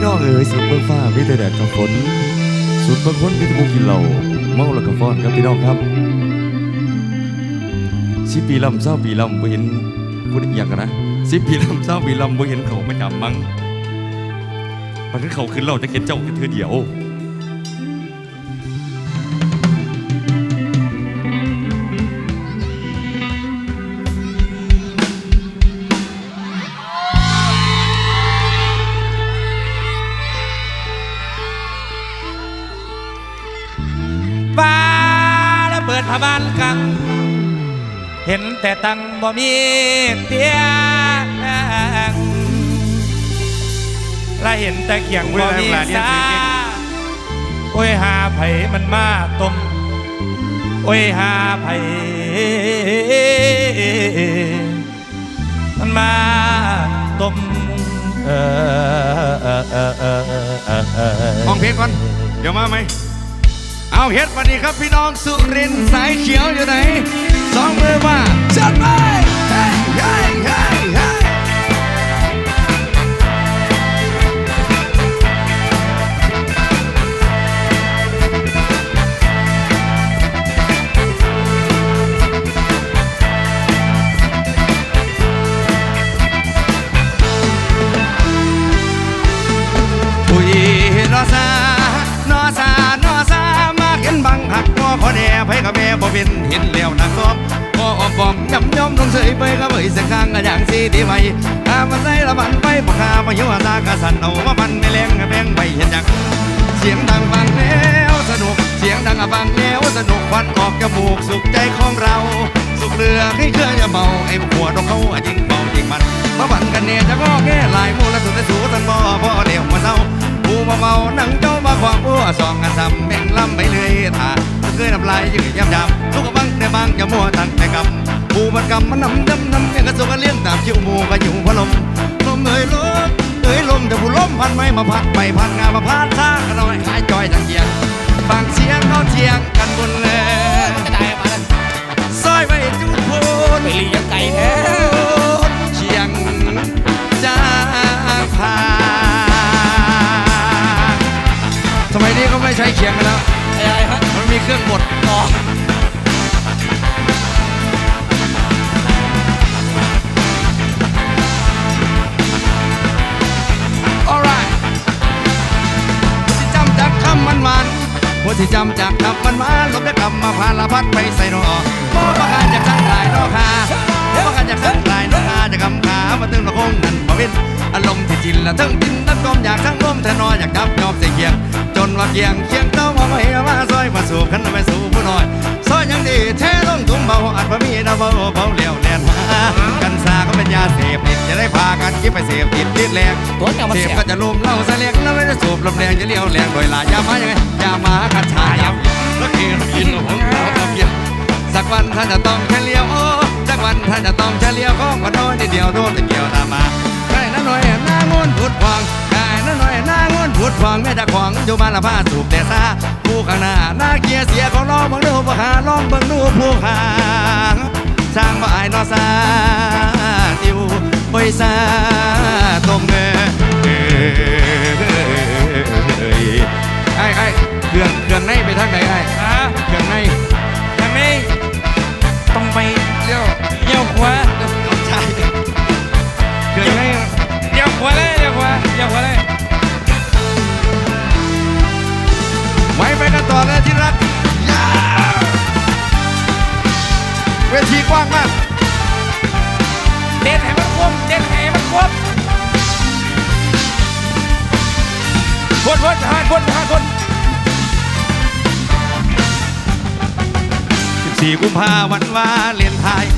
พี่น้องเอ๋ยสุดเบื้องฟ้ามีแต่แดดกับฝนสุดเบื้งคนมีแต่ผู้กินเหล้าเมาแล้วก็ฟ้อนครับพี่น้องครับสิบปีลำเศร้าปีลำบ่เห็นพูดอีกอย่างกันนะสิบปีลำเศร้าปีลำบ่เห็นเขาไม่จำมั้งมันคือเขาขึ้นเราจะเข็นเจ้าแค่เธอเดียว ฟ้าระเบิดพะบานกัง เห็นแต่ตังบ่มีเตียงและเห็นแต่เขียงบ่มีสาโอ้ยหาไผมันมาต้มโอ้ยหาไผมันมาต้มเออเออเออเออเออเออเออมองเพชรก่อน เดี๋ยวมาไหม เอาเฮ็ดวันดีครับพี่น้องสุรินสายเขียวอยู่ไหนสองมือมาจัดไปเฮ้ยเฮ้ยเฮ้ย เป็นเห็นแล้วนักซ้อมก็ออมบอมยำยอมลงเสยไปก็เบยเสียงข้างก็อย่างสีดีไว้ถ้ามาใส่ละมันไปปากกามาอยู่ตากระสันเอาว่ามันไม่แรงแบงไปเห็นจังเสียงดังฟังแล้วสนุก เสียงดังฟังแล้วสนุกควันออกจมูกสุขใจของเรา สุขเรือให้เครื่องอย่าเมาไอ้พวกดอกเขาอะจริงเบาจริงมันมาบันกันเนี่ยจะก็แง่ลายมูลสุดในสูสันบ่บ่อเดียวมาเศร้า เมาหนังเจ้ามาความผู้สองกันซ้ำแม่งล้ำไปเลยท่าเคยน้ำลายยืดยำยำลูกกระบังแต่บางอย่ามัวตั้งแต่กำผู้มันกำมันนำดำนำยังกระสุกกระเลี้ยงตามชิวหมูกระอยู่พะลมลมเอ่ยลมเอ่ยลมแต่ผู้ลมพันไม่มาพัดไปพันงามาพันซ่างกันหน่อยหายจอยจังเกียงฟังเสียงเขาเทียงกันบนเลยจะได้มาแล้วซอยไปจุดโพนไปเลี้ยงไก่แท้เชียงจาพา สมัยนี้ก็ไม่ใช้เขียงกันแล้ว อะไรฮะมันมีเครื่องบดต่อ alright ที่จำจากคำมันมันผู้ที่จำจากคำมันมันลบได้กำมาพาละพัดไปใส่นอมอประการจากสังหลายนอคาประการจากสังหลายนอคาจะกำขามาตึงละคงนั่นบ่เว้น อารมณ์ที่จินละทั้งจินทั้งกลมอยากทั้งร่มแทนอยอยากจับยอมใส่เคียง จนว่าเคียงเคียงเต้ามองไม่มาซอยมาสู่ขันไปสู่ผู้น้อยซอยยังดีแท้ต้องถุงเบาอัดบะมีนะเบาเบาเลี้ยวแลนหากันสาก็เป็นยาเสพติดจะได้พากันคิดไปเสพติดติดแรงตัวเก่ามเสพก็จะลุมเล่าซะเล็กแล้วไม่ได้สูบลมแรงจะเลี้ยวแรงโดยลายยามายังไงยามากัญชายาแล้วกินกินผมเราทำเย็นสักวันท่านจะต้องแค่เลี้ยวโอ้สักวันท่านจะต้องแค่เลี้ยวก็ก็โดนนิดเดียวโดนแต่เกี่ยวตามมา หน่อยหน้างนผุดพองกล้นั่นหน่อยหน้างนผุดพองไม่ได้ของอยู่มาละผ้าสูบแต่ซาผู้ข้างหน้าหน้าเกียร์เสียของน้องบังดูบ่หาลองบิ่งดูผู้ข้างสร้างบ่อายนอซาติวโอ้ยซาตรงเงยไอ้ไอ้เครื่องเครื่องในไปทางไหนไอ้ฮะเครื่องใน ไว้ไปกันต่อเลยที่รักยาวเวทีกว้างมาก เด็ดให้มันคมเด็ดให้มันคมพ่นพ่นทหารพ่นทหารพ่น14กุมภาวันวาเลนไทน์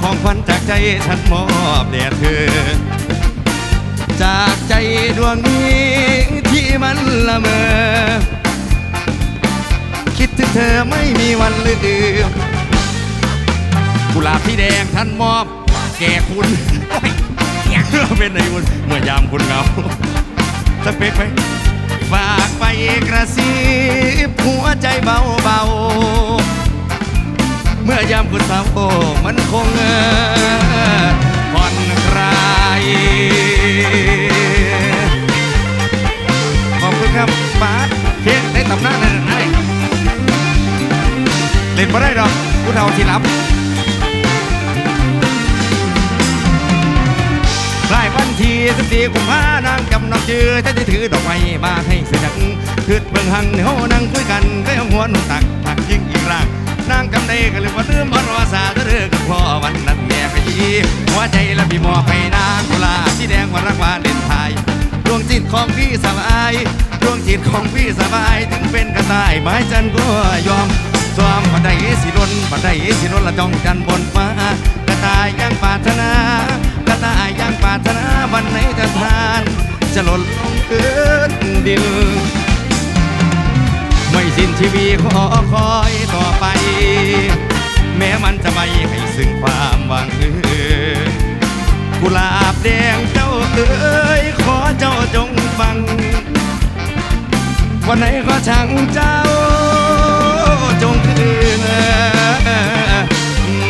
ของขวัญจากใจฉันมอบแด่เธอ จากใจดวงนี้ที่ มันละเมอ คิดถึงเธอไม่มีวันลืมกุหลาบที่แดงท่านมอบ แก่คุณโอ้ยเป็นไงคุณเมื่อยามคุณเงาสเพกไหมฝากไปกระซิบหัวใจเบาๆ เมื่อยามคุณสาวโอมันคงเออผ่อนคลาย ครับบาสเพียงได้ตำหน้าในหนังให้เล่นมาได้ดอกผู้เฒ่าที่รับรายวันที่สิบสี่กุมภานางจำนำเชื่อจะได้ถือดอกไม้มาให้เสียงคืดเบื้องหังเฮานังคุยกันก็ยังหัวหนุ่งตักผักยิ่งอีกร่างนางจำได้ก็เลยว่าดื่มพันวาสาเรื่อกับพ่อวันนั้นแม่ไปยีหัวใจและพี่มอไปนางกุลาที่แดงวันรักวาเด่นไทย จิตของพี่สบายดวงจิตของพี่สบายถึงเป็นกระต่ายไม้จันก็ยอมสวมบันไดสีนนบันไดสีนนละจ้องจันบนฟ้ากระต่ายยังปาถนากระต่ายยังปาถนาวันไหนจะทาน จะหล่นลงเอื้นดินไม่สิ้นชีวิตขอคอยต่อไป แม้มันจะไม่ให้ซึ่งความหวังเออกุหลาบแดงเจ้า เอ๋ยขอเจ้าจงฟัง วันไหนก็ช่างเจ้าจงคืน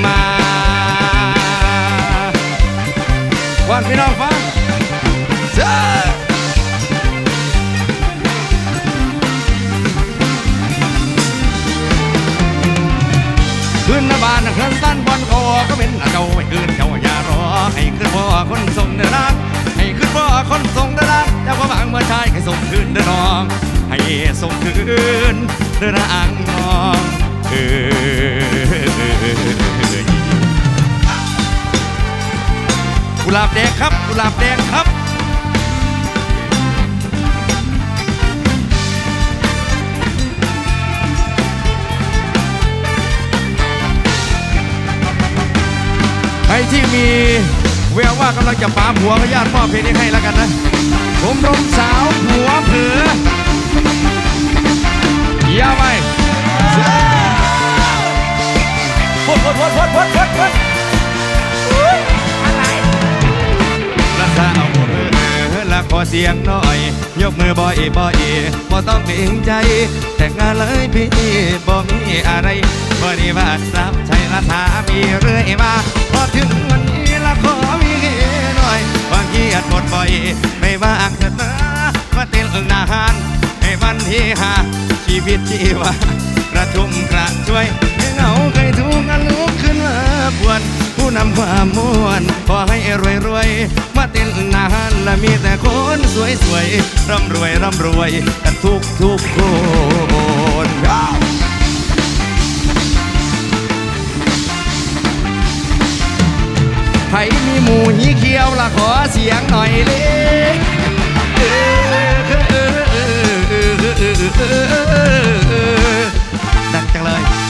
มาวันพี่น้องฟังเจ้าขึ้นหน้าบ้านเครื่องสั้นบอลคอก็เป็น ส่งคืนเดินอ่างนองเออกุหลาบแดงครับกุหลาบแดงครับใครที่มีแววว่ากำลังจะปาหัวก็ญาติมอบเพลงนี้ให้แล้วกันนะผมรมสาวหัวเผือ พดพดพดพดพดพดพดละสาวหัวเผือละขอเสียงหน่อย ยกมือบ่อยบ่อยบ่ต้องเกรงใจ แต่งงานเลยพี่บ่มีอะไรบ่ได้ว่ารับใช้ละถามีเรื่อยมาพอถึงวันนี้ละขอมีหน่อยบางทีอาจหมดบ่อย ไม่ว่างเถิดนะว่าเต้นเอิงนานให้วันที่หาชีวิตชีวากระชุ่มกระช่วยให้เหงาเคยทุกข์กันลุ กขึ้นมาปวน ผู้นำความม่วน ขอให้รวยรวยๆมาเต้นนานและมีแต่คนสวยสวยๆร่ำรวยร่ำรวยกันทุกทุกคนใครมีหมูหีเขียวละขอเสียงหน่อยเล็กเออเออเออเออเออเออเออดังจังเลย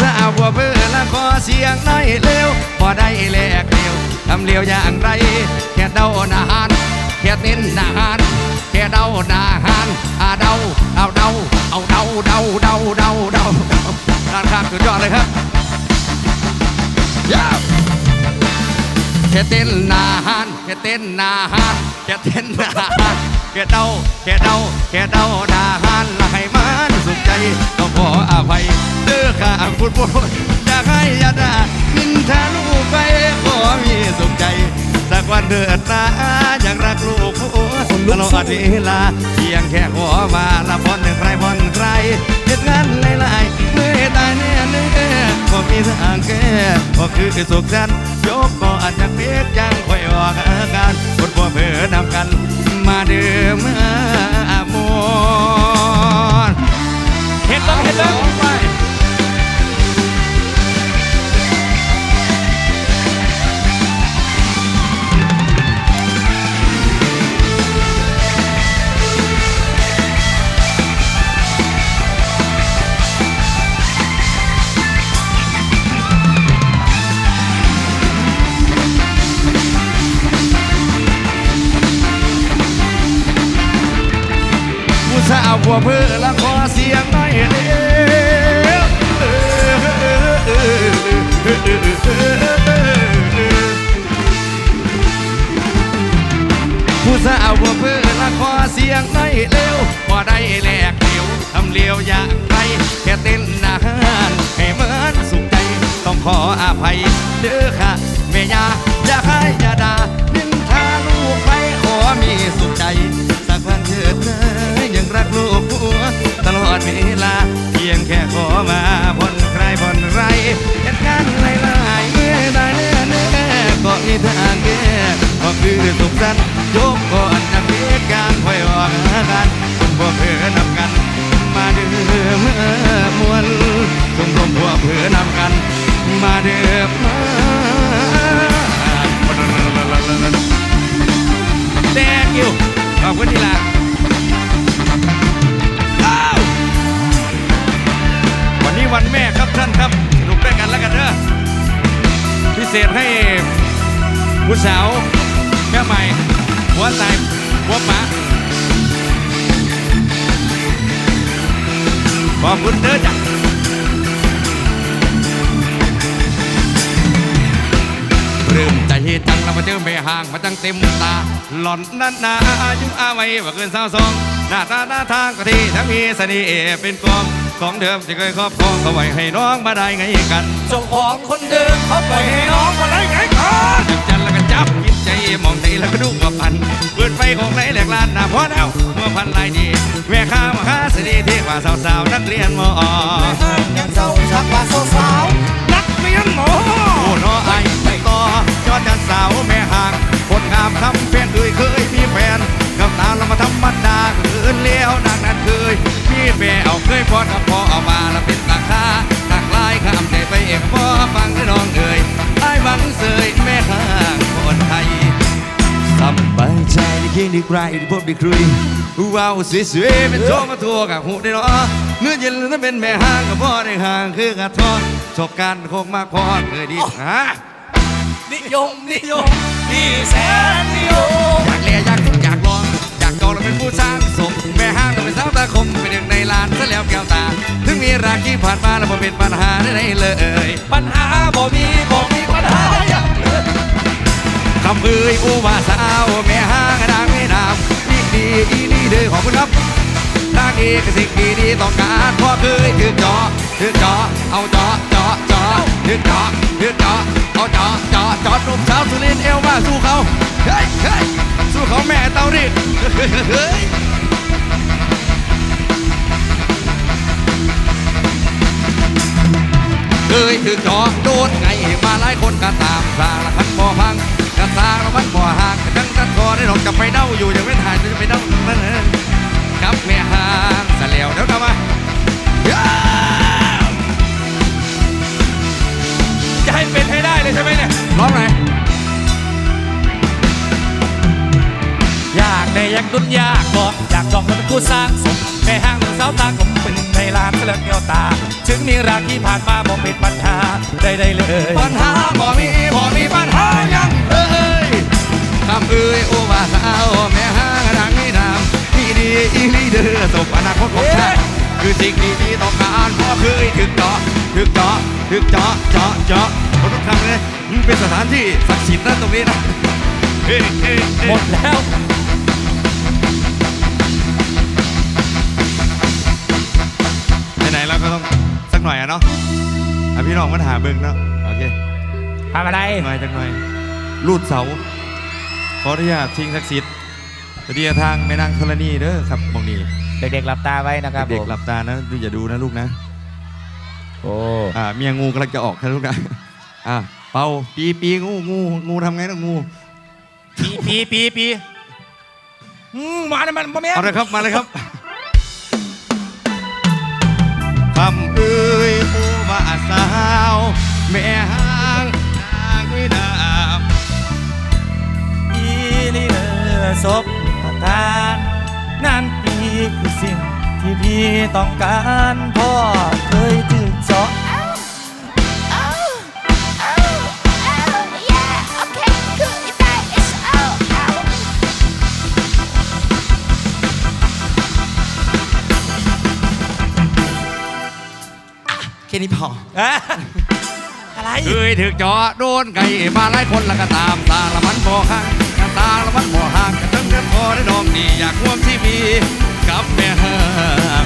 สาวบัวเบอร์ละขอเสียงหน่อยเร็วพอได้แลกเร็วทำเร็วอย่างไรแค่เดาหนาหานแค่เต้นหนาหานแค่เดาหนาหานอาเดาเอาเดาเอาเดาเดาเดาเดาเดาดาการข้างสุดยอดเลยครับแค่เต้นหนานแค่เต้นหนานแค่เต้นหนานแค่เดาแค่เดาแค่เดาหนาหานละให้มัน สุขใจต้องขออภัยเด้อข้าคุณบุญอยากให้ยาดาบินทะลุไปขอมีสุขใจ สักวันเถิดนะอยากรักลูกผัวตลอดเวลาเพียงแค่ขอมาละพรหนึ่งใครพรใครเหตุงานหลายๆเมื่อตายแน่เนื้อก็มีทางแก้ก็คือสุขสันยกก็อาจจะเพียกจังคอยออกอาการคนบัวเพื่อนำกันมาเดิมเมา ส บคุณเด้อจ้ะเริ่มใจจังแล้วมาเจอแม่ห่างมาจังเต็มตา หล่อนนั้นนาอายุอาไว้ว่าเกินสาวสอง หน้าตาหน้าทางก็ที่ทั้งมีเสน่ห์เป็นกองของเดิมที่เคยครอบครองก็ไว้ให้น้องมาได้ไงกันเจ้าของคนเดิมเขาไปให้น้องมาได้ไงก่อนจับจันแล้วก็จับ ใจมองใจแล้วก็ดูว่าพันเปิดไฟของไหนแหลกลานหน้าพอแล้วเมื่อพันลายดีแม่ข้ามหาเสน่ห์ที่กว่าสาวๆนักเรียนมอยังเศร้าชักว่าสาวๆนักเรียนหมอโอ้น้อไอไปต่อยอดจันสาวแม่ห่างคนงามคำแฟนเคยเคยมีแฟนกับตาเรามาธรรมดาเกินเลี้ยวนางนั้นเคยมีแม่เอาเคยพอดกับพ่อเอามาแล้วเป็นตาคา ดีใกล้ได้พบด้คุยว้าวสวยเป็นโทรมาทัวกับหูได้เนาะเมื่อเย็นนั้นเป็นแม่ห้างกับพ่อได้ห่างคือกระทอชกกันโคกมากพอเคยดีฮะนิยมนิยมนี่แสนนิยมอยากเลียอยากอยากลองอยากจองแล้วเป็นผู้สร้างสมแม่ห้างเราเป็นสาวตาคมเป็นหนึ่งในลานซะแล้วแก้วตา ถึงมีราคีผ่านมาแล้วบ่เป็นปัญหาได้เลย ปัญหาบ่มีบ่มีปัญหาอย่างคำเอ่ยอุบาสาวแม่ห้างนาง คุณครับนางเอกสิ่งดีดีต้องการพอเคยถือจอถือจอเอาจอจอจอถือจอถือจอเอาจอจอจอหนุ่มสาวสุรินเอวมาสู้เขาเฮ้ยเฮ้ยสู้เขาแม่เตารีดเฮ้ยเคยถือจอโดนไงมาหลายคนก็ตามสร้างละคันบ่พังกระสร้างละมันบ่ห่างกระจังตัดคอได้หรอกจะไปเด้าอยู่ยังไม่ถ่ายจะไปเด้าตรงนั้นเออ กับแม่หางสะแล้วเดี๋ยวกลับมาจะให้เป็นให้ได้เลยใช่ไหมเนี่ยร้องไหนอยอยากได้อยากดุนยากบอกอยากจองแล้วเป็นผู้สร้างสมแม่ห้างหนึ่งสาวตาผมเป็นหนึ่งในล้านเสลือเกี่ยวตา ถึงมีราคีผ่านมาบอกเป็นปัญหาได้ได้เลย ปัญหาบ่มีบ่มีปัญหายังเอ้ยคำเอ้ยโอว่าสาวแม่ห่างดังนี่นามที่ดี อีหลีเด้อสบอนาคตของชาติคือสิ่งที่ที่ต้องการเพราะเคยถึกเจาะถึกเจาะถึกเจาะเจาะเจาะคนทุกครั้งเลยมันเป็นสถานที่ศักดิ์สิทธิ์นะตรงนี้นะเฮ้ยเฮ้ยเฮ้ยหมดแล้วไหนๆเราก็ต้องสักหน่อยอะเนาะอะพี่น้องมันหาเบิ่งเนาะโอเคทำอะไรหน่อยจังหน่อยรูดเสาขออนุญาตทิ้งศักดิ์สิทธิ์ เดียทางแม่นางธรณีเด้อครับมองนี้เด็กๆหลับตาไว้นะครับเด็กผมๆหลับตานะดูอย่าดูนะลูกนะโอ้อ่าเมียงูกำลังจะออกนะลูกนะอ่าเป่าปีปีงูงูงูทำไงนะงูปีปีปีปีอืมมาเนี่ยมันมาแม่นเอาเลยครับมาเลยครับคำเอ้ยผู้ว่าสาวแม่ห้างนางวิดา อีนี่เออศพ ประทานนั่นปีคือสิ่งที่พี่ต้องการพ่อเคยถึงเจาะ Oh, oh, oh, yeah. Okay, cool. If that is oh, oh. แค่นี้พออะอะไร เคยถึกจอโดนไก่มาหลายคนแล้วก็ตามตาละมันบ่ห่างกันตาละมันบ่ห่างกันทั้งเดือนพอ ได้ดองดีอยากร่วมที่มีกับแม่ห่าง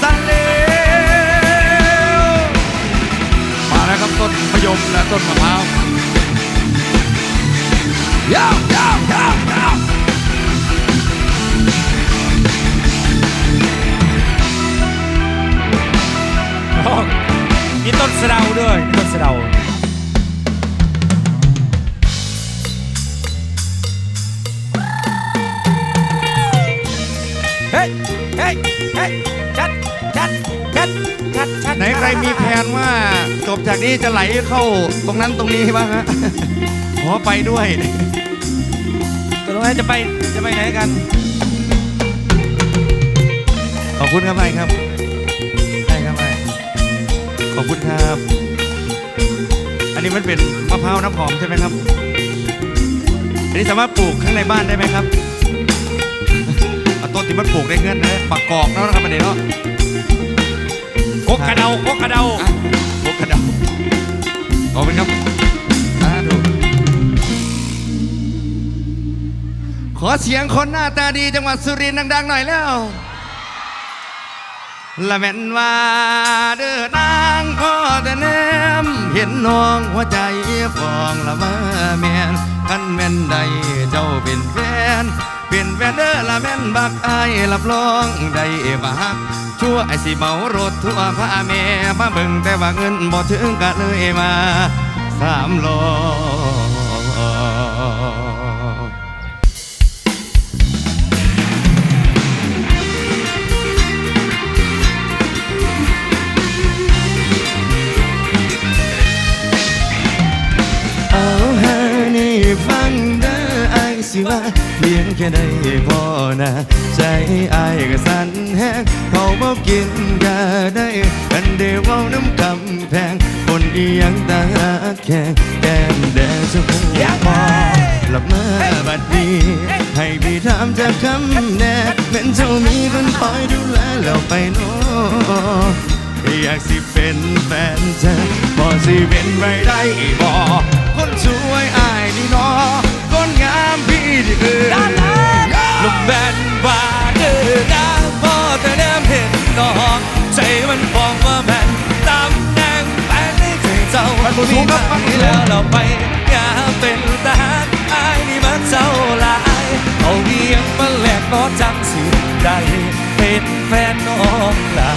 สันเลวมาแล้วครับต้นมะยมและต้นมะพร้าวยาวยาวยาวยาวมีต้นสะเดาด้วยมีต้นสะเดา ชัดชัดชัดไหนใครมีแผนว่าจบจากนี้จะไหลเข้าตรงนั้นตรงนี้บ้างฮะขอไปด้วยตกลงแล้วจะไปจะไปไหนกัน ขอบคุณครับไม่ครับใช่ครับไม่ขอบคุณครับ อันนี้มันเป็นมะพร้าวน้ำหอมใช่ไหมครับ อันนี้สามารถปลูกข้างในบ้านได้ไหมครับเอาต้นที่มันปลูกได้เงินนะปักกอกแล้วนะครับอันนี้เนาะ กกกระเดากกกระเดาอะปลูกกระเดาขอบคุณครับสาธุขอเสียงคนหน้าตาดีจังหวัดสุรินทร์ดัง ๆ หน่อยแล้วละแม่นว่าเด้อนางพ่อแต่แนม เห็นน้องหัวใจฟองละมาแมนคันแม่นใดเจ้าเป็นแฟนเป็นแฟนเด้อละแม่นบักอายรับรองได้บักชั่วไอสิเมารถทั่วพาแม่มาเบิ่งแต่ว่าเงินบ่ถึงกะเลยมาสามโลอ สิว่าเลี้ยงแค่ได้พอนะใจอายก็สั่นแห้งเขาบอกกินก็ได้กันเดียวเอาน้ำกำแพงคนอียังตาแข็งแก้มแดงชมพูพอหลับมาบัดนี้ให้พี่ถามจากคำแน่เป็นเจ้ามีคนคอยดูแลแล้วไปโน้อยากสิเป็นแฟนเธอพอสิเป็นไปได้บ่คนสวยอายนี่นอ ที่เอือลมแบนว่าเดือดาพอแต่แนมเห็นน้องใจมันฟองว่าแม่นตำแหน่งแฟนในใจเจ้ามันบ่สูงครับมันบ่สูงแล้วเราไปอย่าเป็นทหารอายนี่มันเจ้าลายเอาเพียงมาแลกก็จังสิได้เป็นแฟนน้องลา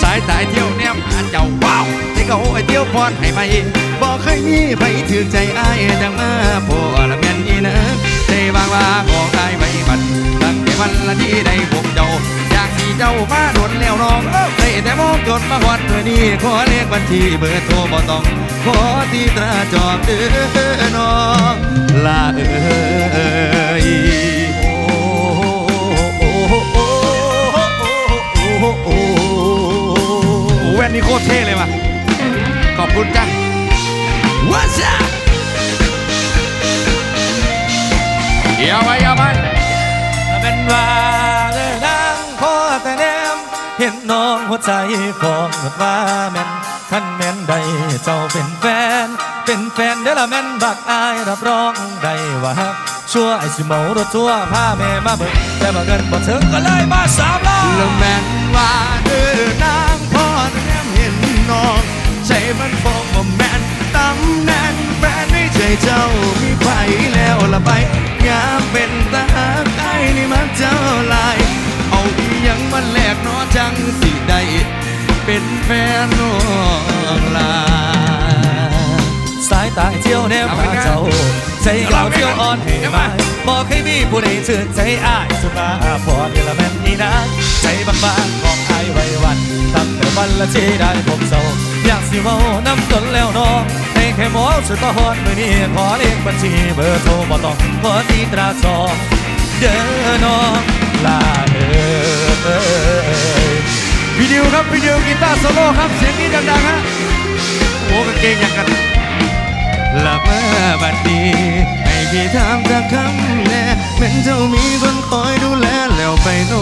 สายตายเที่ยวแนมหาเจ้าว้าว เขาไอเที่ยวพรให้ไปบอกเคยมีไปถือใจอายจังมาพอละแม่นอีนะใจบางว่าของอายไว้มันตั้งแต่วันละที่ได้พบเจ้าอยากสีเจ้ามาโดนแล้วน้องได้แต่มองจนมาหอดเมื่อนี้ขอเลขบัญชีเบอร์โทรบ่ต้องขอที่ตราจอบเด้อน้องลาเอ้ยโอ้แว่นนี่โคตรเท่เลยว่ะ ขอบคุณจ้ะ What's up เดี๋ยวไปเดี๋ยวไปเป็นว่าเดินนางพอแต่แนมเห็นน้องหัวใจฟองหมดว่าแม่นท่านแม่นใดเจ้าเป็นแฟน เป็นแฟนเด้อละแม่นบักอายรับรองได้ว่าฮักชั่วไอ้สิเมารถทั่วพาแม่มาเบิ่งแต่บ่เงินบ่ถึงก็เลยมาสามล้อแล้วแม่นว่าเดือนางพ่อแนมเห็นน้องใจ มันฟองว่าแม่นตำแหน่งแฟนไม่ใช่เจ้ามีไผแล้วละไปงามเป็นตาหากไอ้นี่มันเจ้าลาย เอาอีหยังมาแลกนอจังสิได้เป็นแฟนน้องลาสายตาเที่ยวแนวมาเจ้าใจเราเที่ยวอ่อนให้มาบอกให้มีผู้ใดชื่นใจอ้ายสุมาพอนี่ละแม่นนี่นะใจบางๆของอ้ายไว้วันตั้งแต่วันละที่ได้พบเศร้า อยากสิเมาน้ำตนแล้วน้อให้แค่หมอสุดประหอนมือนี้ขอเลขบัญชีเบอร์โทรบ่ต้องขอตีตราสองเด้อน้องลาเอ้ยวิดีโอครับวิดีโอกีตาร์โซโล่ครับเสียงนี้ดังๆฮะโอ้กางเกงอย่างกันหลับมาบัดนี้ให้พี่ถามจากคำแน่เป็นเจ้ามีคนคอยดูแลแล้วไปโน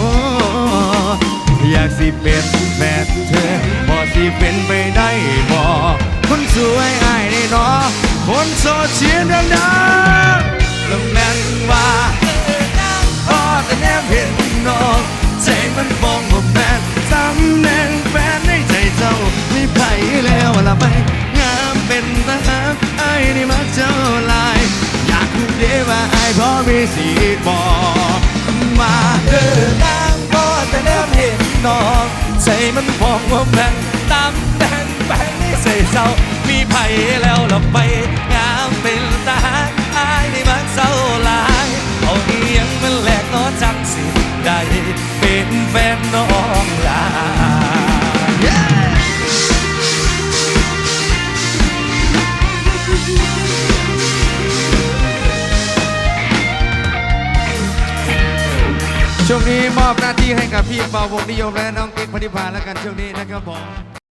อยากสิเป็นแฟนเธอพอสิเป็นไป สวยอายได้นอคนโซเชียลดังๆแล้วแม่นว่าพอแต่แนบเห็นน้องใจมันฟองว่าแฟนตำแหน่งแฟนในใจเจ้าไม่ไผ่แล้วละไปงามเป็นทหารไอ้นี่มักเจ้าลาย อยากรู้เดว่าไอ้พอมีสีบอกมาเด้อนางก็แต่แนมเห็นน้องใจมันฟองว่าแม่นตามแดง แปงนี่ใส่เศร้า มีไผ่แล้วเราไปงามเป็นตาอายนี่มันเศร้าหลายเอาเอียงมันแหลกก็จังสิได้เป็นแฟนน้องลาช่วงนี้มอบหน้าที่ให้กับพี่เป่าวงนิยมและน้องกิ๊กพนิพาแล้วกันช่วงนี้นะครับผม